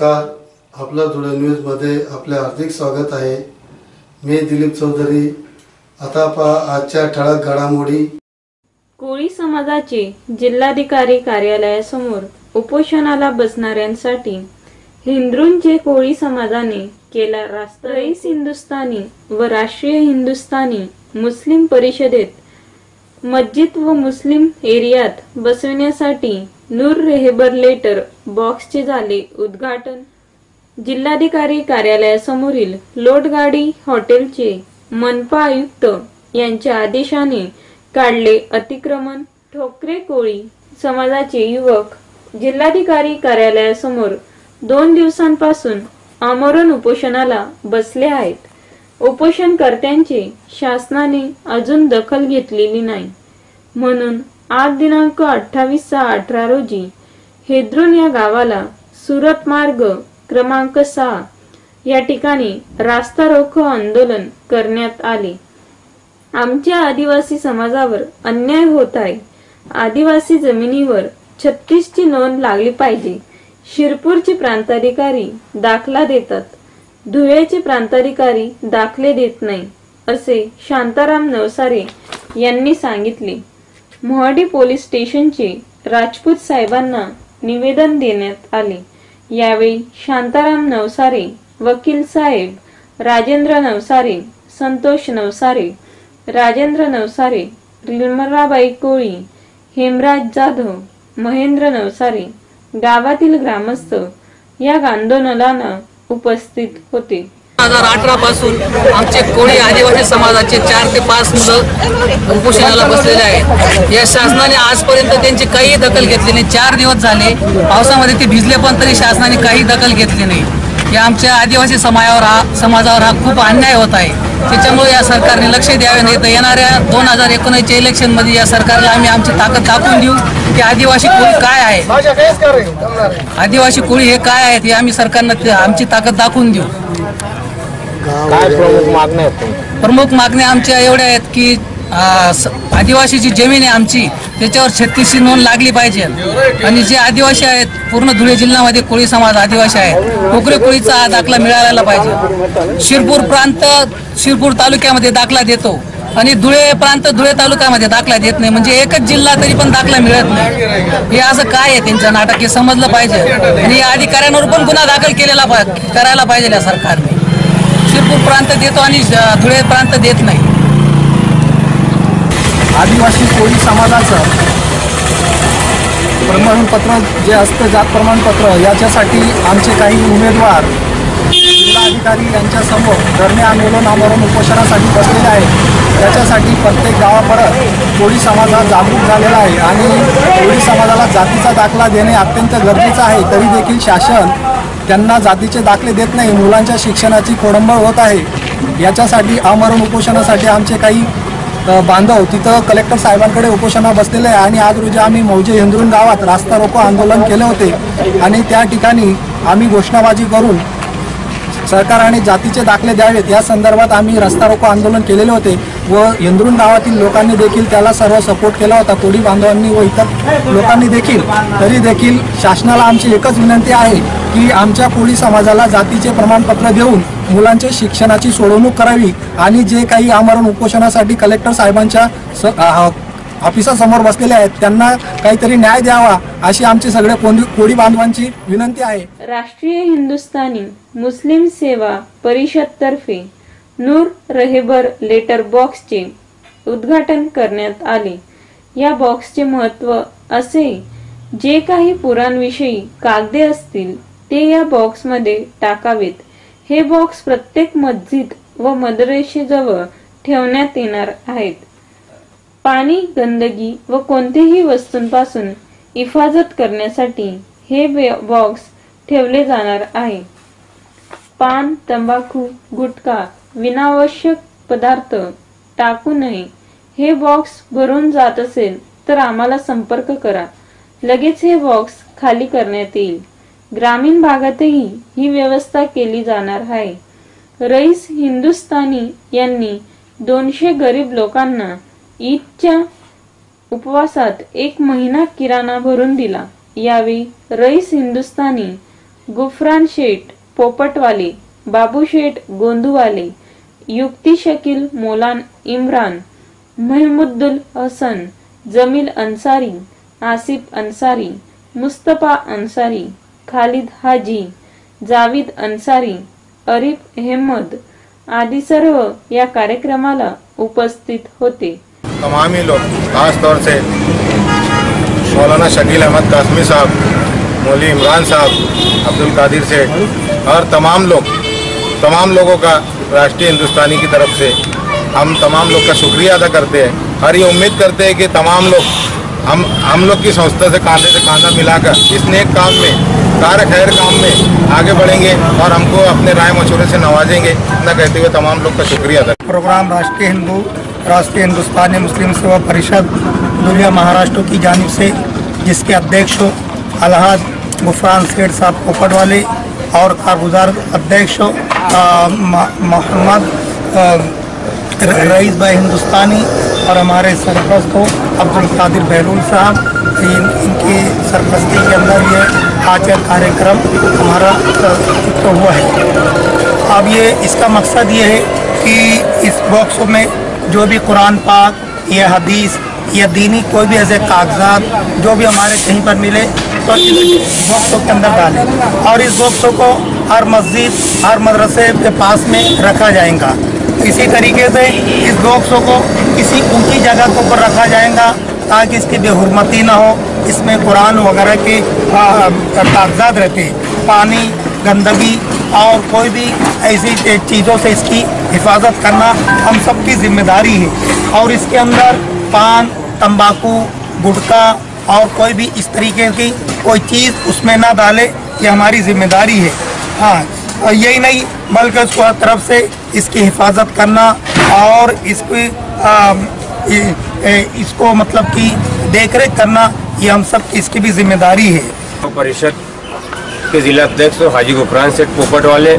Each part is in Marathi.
नमस्कार. आपला धुळे न्यूजमध्ये आपले हार्दिक स्वागत आहे. मी दिलीप चौधरी. आता पहा आजच्या ठळक घडामोडी. कोळी समाजाचे जिल्हाधिकारी कार्यालयासमोर उपोषणाला बसणाऱ्यांसाठी हिंद्रूंचे कोळी समाजाने केला राष्ट्र रईस हिंदुस्थानी व राष्ट्रीय हिंदुस्थानी मुस्लिम परिषदेत मस्जिद व मुस्लिम एरियात बसविण्यासाठी नूर रेहेबर लेटर बॉक्सचे झाले उद्घाटन. जिल्हाधिकारी कार्यालयासमोरील लोटगाडी हॉटेलचे मनपा आयुक्त यांच्या आदेशाने काढले अतिक्रमण. ठोकरे कोळी समाजाचे युवक जिल्हाधिकारी कार्यालयासमोर दोन दिवसांपासून आमरण उपोषणाला बसले आहेत. उपोषणकर्त्यांचे शासनाने अजून दखल घेतलेली नाही. म्हणून आज दिनांक अठ्ठावीस सहा अठरा रोजी हेद्रोन या गावाला सुरत मार्ग क्रमांक सहा या ठिकाणी रास्ता रोको आंदोलन करण्यात आले. आमच्या आदिवासी समाजावर अन्याय होत आहे. आदिवासी जमिनीवर छत्तीसची नोंद लागली पाहिजे. शिरपूरचे प्रांताधिकारी दाखला देतात. धुळ्याचे प्रांताधिकारी दाखले देत नाही असे शांताराम नवसारे यांनी सांगितले. मोहाडी पोलीस स्टेशनचे राजपूत साहेबांना निवेदन देण्यात आले. यावेळी शांताराम नवसारे वकील साहेब राजेंद्र नवसारे संतोष नवसारे राजेंद्र नवसारे रिमराबाई कोळी हेमराज जाधव महेंद्र नवसारे गावातील ग्रामस्थ या आंदोलनाला उपस्थित होते. हजार अठरा पासून आमचे कोळी आदिवासी समाजाचे चार ते पाच मुलं उपोषणाला बसलेले आहेत. या शासनाने आजपर्यंत त्यांची काही दखल घेतली नाही. चार दिवस झाले. पावसामध्ये ते भिजले पण तरी शासनाने काही दखल घेतली नाही. या आमच्या आदिवासी समाजावर हा समाजावर हा खूप अन्याय होत आहे. त्याच्यामुळे या सरकारने लक्ष द्यावे नाही तर येणाऱ्या दोन हजार एकोणीसच्या इलेक्शनमध्ये या सरकारला आम्ही आमची ताकद दाखवून देऊ की आदिवासी कोळी काय आहे. आदिवासी कोळी हे काय आहेत हे आम्ही सरकारनं आमची ताकद दाखवून देऊ. काय प्रमुख मागण्या आहेत तुमच्या? प्रमुख मागण्या आमच्या एवढ्या आहेत की आ, स- आदिवासीची जमीन आहे आमची त्याच्यावर छत्तीसची नोंद लागली पाहिजे. आणि जे आदिवासी आहेत पूर्ण धुळे जिल्ह्यामध्ये कोळी समाज आदिवासी आहे कोकरे कोळीचा हा दाखला मिळायला पाहिजे. शिरपूर प्रांत शिरपूर तालुक्यामध्ये दाखला देतो. आणि धुळे प्रांत धुळे तालुक्यामध्ये दाखला देत नाही. म्हणजे एकच जिल्हा तरी पण दाखला मिळत नाही. हे असं काय आहे त्यांचं नाटक? हे समजलं पाहिजे. आणि या अधिकाऱ्यांवर पण गुन्हा दाखल केलेला पा- करायला पाहिजे या सरकारने. शिरपूर प्रांत देतो आणि धुळे प्रांत देत नाही. आदिवासी कोळी समाजाचं प्रमाणपत्र जे असतं जात प्रमाणपत्र याच्यासाठी आमचे काही उमेदवार जिल्हाधिकारी यांच्यासमोर धरणे आंदोलन आमरण उपोषणासाठी बसलेले आहेत. त्याच्यासाठी प्रत्येक गावापर्यंत कोळी समाज हा जागरूक झालेला आहे आणि कोळी समाजाला जातीचा दाखला देणे अत्यंत गरजेचं आहे. तरी देखील शासन त्यांना जातीचे दाखले देत नाही मुलांच्या शिक्षणाची खोडंबळ होत आहे याच्यासाठी आमरण उपोषणासाठी आमचे काही बांधव तिथं कलेक्टर साहेबांकडे उपोषणा बसलेले आहे. आणि आज रोजी आम्ही मौजे हेंद्रून गावात रास्ता रोको आंदोलन केले होते. आणि त्या ठिकाणी आम्ही घोषणाबाजी करून सरकारने जातीचे दाखले द्यावेत. या संदर्भात आम्ही रस्ता रोको आंदोलन केलेले होते व हेंद्रून गावातील लोकांनी देखील त्याला सर्व सपोर्ट केला होता. कोळी बांधवांनी व इतर लोकांनी देखील. तरी देखील शासनाला आमची एकच विनंती आहे की आमच्या कोळी समाजाला जातीचे प्रमाणपत्र देऊन मुलांच्या शिक्षणाची सोडवणूक करावी आणि जे काही आमरण उपोषणासाठी कलेक्टर साहेबांच्या स ऑफिसासमोर बसलेले आहेत. त्यांना काहीतरी न्याय द्यावा अशी आमची सगळ्या कोंडी कोळी बांधवांची विनंती आहे. राष्ट्रीय हिंदुस्थानी मुस्लिम सेवा परिषद तर्फे नूर रहेबर लेटर बॉक्सचे उद्घाटन करण्यात आले. या बॉक्सचे महत्त्व असे जे काही पुराणविषयी कागदे असतील ते या बॉक्समध्ये टाकावेत. हे बॉक्स प्रत्येक मस्जिद व मदरेशेजवळ ठेवण्यात येणार आहेत. पाणी गंदगी व कोणत्याही वस्तूंपासून हिफाजत करण्यासाठी हे बॉक्स ठेवले जाणार आहे. पान तंबाखू गुटखा विनावश्यक पदार्थ टाकू नये. हे बॉक्स भरून जात असेल तर आम्हाला संपर्क करा. लगेच हे बॉक्स खाली करण्यात येईल. ग्रामीण भागातही ही व्यवस्था केली जाणार आहे. रईस हिंदुस्तानी यांनी दोनशे गरीब लोकांना ईदच्या उपवासात एक महिना किराणा भरून दिला. यावेळी रईस हिंदुस्थानी गुफरान शेठ पोपटवाले बाबू शेठ गोंदूवाले युक्ती शकील मोलान इम्रान महमुद्दुल हसन जमील अन्सारी आसिफ अन्सारी मुस्तफा अन्सारी खालिद हाजी जावीद अन्सारी अरिफ अहमद आदी सर्व या कार्यक्रमाला उपस्थित होते. तमाम ही लोग, खास तौर से मौलाना शकील अहमद कासमी साहब, मौली इमरान साहब, अब्दुल कादिर से, और तमाम लोग, तमाम लोगों का राष्ट्रीय हिंदुस्तानी की तरफ़ से हम तमाम लोग का शुक्रिया अदा करते हैं। और ये उम्मीद करते हैं कि तमाम लोग, हम हम लोग की संस्था से कांधे से कांधा मिलाकर इस नेक काम में कार खैर काम में आगे बढ़ेंगे और हमको अपने राय मशूरे से नवाजेंगे। इतना कहते हुए तमाम लोग का शुक्रिया अदा प्रोग्राम राष्ट्रीय हिंदू राष्ट्रीय हिंदुस्तानी मुस्लिम सेवा परिषद दुनिया महाराष्ट्र की जानब से जिसके अध्यक्ष अलहद गुफरान सेठ साहब पोपट वाले और कारगुजार अध्यक्ष मोहम्मद रईस भाई हिंदुस्तानी और हमारे सरपरस्त को अब्दुल कादिर बहलूल साहब। इन, इनकी सरपरस्ती के अंदर ये आज का कार्यक्रम हमारा तो हुआ है। अब ये इसका मकसद ये है कि इस बॉक्स में जो भी कुरान पाक, या हदीस, या दीनी कोई भी ऐसे कागजात, जो भी हमारे कहीं पर मिले तो बॉक्सों के अंदर डालें। और इस बॉक्सों को हर मस्जिद, हर मदरसे के पास में रखा जाएगा। इसी तरीके से इस बॉक्सों को किसी ऊँची जगह के ऊपर रखा जाएगा, ताकि इसकी बेहरमती ना हो। इसमें कुरान वगैरह के कागजात रहते पानी, गंदगी और कोई भी ऐसी चीज़ों से इसकी हिफाजत करना हम सबकी ज़िम्मेदारी है। और इसके अंदर पान तंबाकू गुटखा और कोई भी इस तरीके की कोई चीज़ उसमें ना डाले ये हमारी ज़िम्मेदारी है। हाँ यही नहीं बल्कि उसको तरफ़ से इसकी हिफाजत करना और इसकी आ, इ- ए- इसको मतलब कि देख रेख करना ये हम सब इसकी भी ज़िम्मेदारी है। परिषद के जिला अध्यक्ष हाजी गुफरान सेठ पोपट वाले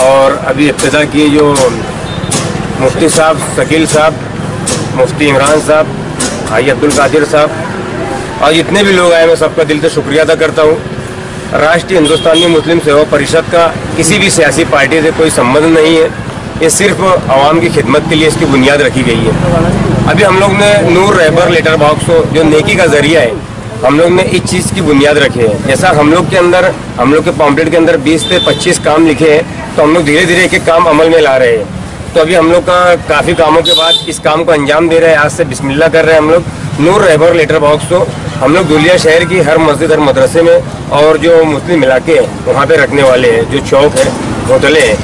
और अभी इब्तदा किए जो मुफ्ती साहब शकील साहब, मुफ्ती इमरान साहब, हाजी अब्दुल कादिर साहब, और जितने भी लोग आए, मैं सबका दिल से शुक्रिया अदा करता हूँ। राष्ट्रीय हिंदुस्तानी मुस्लिम सेवा परिषद का किसी भी सियासी पार्टी से कोई संबंध नहीं है। ये सिर्फ़ आवाम की खिदमत के लिए इसकी बुनियाद रखी गई है। अभी हम लोग ने नूर रहबर लेटर बॉक्स को, जो नेकी का ज़रिया है हम लोग ने इस चीज़ की बुनियाद रखी है। जैसा हम लोग के अंदर, हम लोग के पॉम्पलेट के अंदर 20 से 25 काम लिखे हैं तो हम लोग धीरे धीरे एक काम अमल में ला रहे हैं। तो अभी हम लोग का काफ़ी कामों के बाद इस काम को अंजाम दे रहे हैं। आज से बिस्मिल्लाह कर रहे हैं हम लोग। नूर रहबर लेटर बॉक्स को हम लोग दुलिया शहर की हर मस्जिद, हर मदरसे में और जो मुस्लिम इलाके हैं, वहाँ पे रखने वाले हैं, जो चौक है होटलें हैं।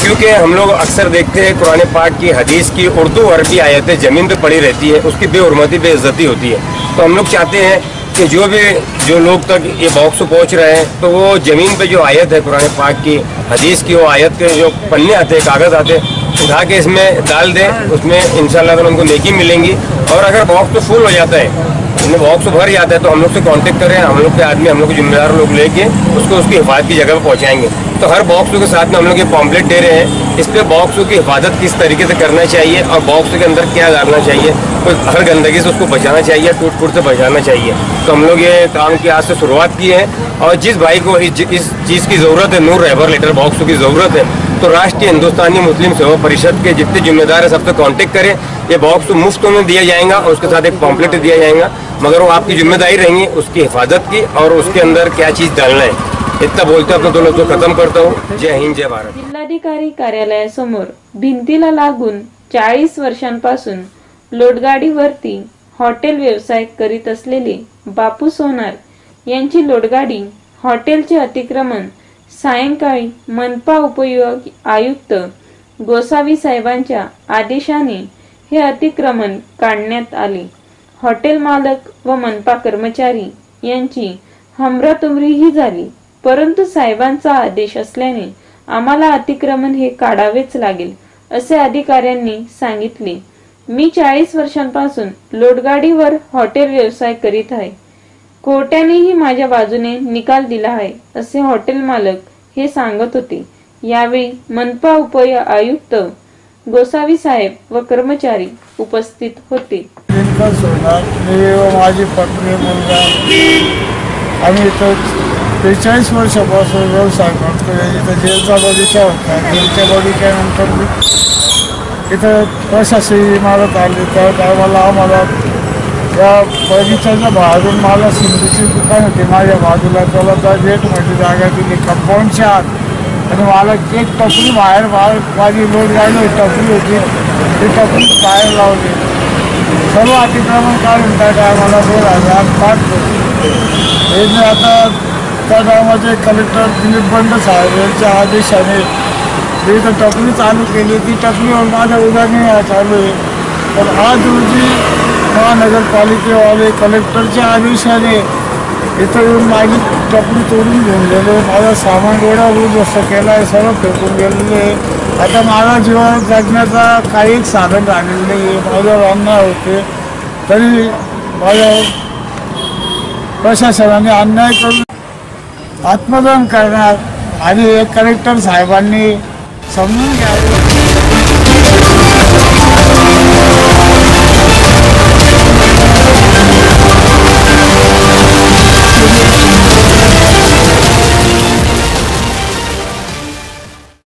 क्योंकि हम लोग अक्सर देखते हैं कुरान पाक की, हदीस की, उर्दू अरबी आयतें ज़मीन पे पड़ी रहती है, उसकी बेहरमती, बेइज्जती होती है। तो हम लोग चाहते हैं कि जो भी, जो लोग तक ये बॉक्स पहुँच रहे हैं तो वो ज़मीन पे जो आयत है, पुराने पाक की, हदीस की, वो आयत के जो पन्ने आते हैं, कागज़ आते हैं, उठा के इसमें डाल दें, उसमें इन शाला उनको नेकी मिलेंगी। और अगर बॉक्स तो फुल हो जाता है। इसमें बॉक्स भर जाता है तो हम लोग से कांटेक्ट करें, हम लोग के आदमी, हम लोग के जिम्मेदार लोग लेके उसको उसकी हिफाजत की जगह पर पहुँचाएँगे। तो हर बॉक्स के साथ में हम लोग ये पॉम्पलेट दे रहे हैं, इस पर बॉक्सों की हिफाजत किस तरीके से करना चाहिए और बॉक्स के अंदर क्या डालना चाहिए तो हर गंदगी से उसको बचाना चाहिए टूट फूट से बचाना चाहिए। तो हम लोग ये काम की आज से शुरुआत की है और जिस भाई को इस चीज़ की ज़रूरत है, नूर रहबर लेटर बॉक्सों की ज़रूरत है तो राष्ट्रीय हिंदुस्तानी मुस्लिम सेवा परिषद के जितने जिम्मेदार है सबसे कांटेक्ट करें। ये बॉक्स तो मुफ्त में दिया जाएगा और उसके साथ एक पॉम्पलेट दिया जाएगा। मगर वो आपकी जिम्मेदारी रहेंगी उसकी हिफाजत की और उसके अंदर क्या चीज़ डालना है। इतना बोलते अपने दोनों को खत्म करता हूँ। जय हिंद जय भारत। जिल्हाधिकारी कार्यालयासमोर भिंतीला लागून चाळीस वर्षांपासून लोडगाडीवरती हॉटेल व्यवसाय करीत असलेले बापू सोनार यांची लोडगाडी हॉटेलचे अतिक्रमण सायंकाळी मनपा उपयोग आयुक्त गोसावी साहेबांच्या आदेशाने हे अतिक्रमण काढण्यात आले. हॉटेल मालक व मनपा कर्मचारी यांची हमरातुमरीही झाली. परंतु साहेबांचा आदेश असल्याने आम्हाला अतिक्रमण हे काढावेच लागेल असे अधिकाऱ्यांनी सांगितले. मी चाळीस वर्षांपासून लोडगाडीवर हॉटेल व्यवसाय करीत आहे. कोर्टानेही माझ्या बाजूने निकाल दिला आहे असे हॉटेल मालक हे सांगत होते. यावेळी मनपा उप आयुक्त गोसावी साहेब व कर्मचारी उपस्थित होते. माझी पत्नी मुलगा आम्ही त्रेचाळीस वर्षापासून व्यवसाय करतो इथं जेलचा बगीचा होता. जेलच्या बगीच्यानंतर इथं प्रशासकीय इमारत आली. त्या टायमाला आम्हाला या फर्निचरच्या बाहेरून मला सिंधीची दुकान होती. माझ्या बाजूला त्याला त्या गेटमध्ये जागा दिली. कंपाऊंडच्या आत आणि मला एक टपरी बाहेर बाहेर माझी लोड गाडी टपरी होती. ती टपरी बाहेर लावली. सर्व अतिक्रमण काढून त्या टायमाला दोन हजार पाच हे जे आता त्या टायमाचे कलेक्टर दिलीप बंड साहेब यांच्या आदेशाने मी तर टपरी चालू केली. ती टपरीवर माझ्या उदरनिर्वाह चालू आहे. पण आज रोजी महानगरपालिकेवाले कलेक्टरच्या आदेशाने इथं येऊन माझी टपरी तोडून घेऊन गेले. माझं सामान एवढा उद्ध्वस्त केला आहे सर्व फेकून गेलेले आहे. आता माझा जीवन जगण्याचा काही साधन राहिलेलं नाही आहे. माझ्यावर अन्याय होते तरी माझ्या प्रशासनाने अन्याय करून आत्मदान करणार आणि कलेक्टर साहेबांनी समजून घ्यावं.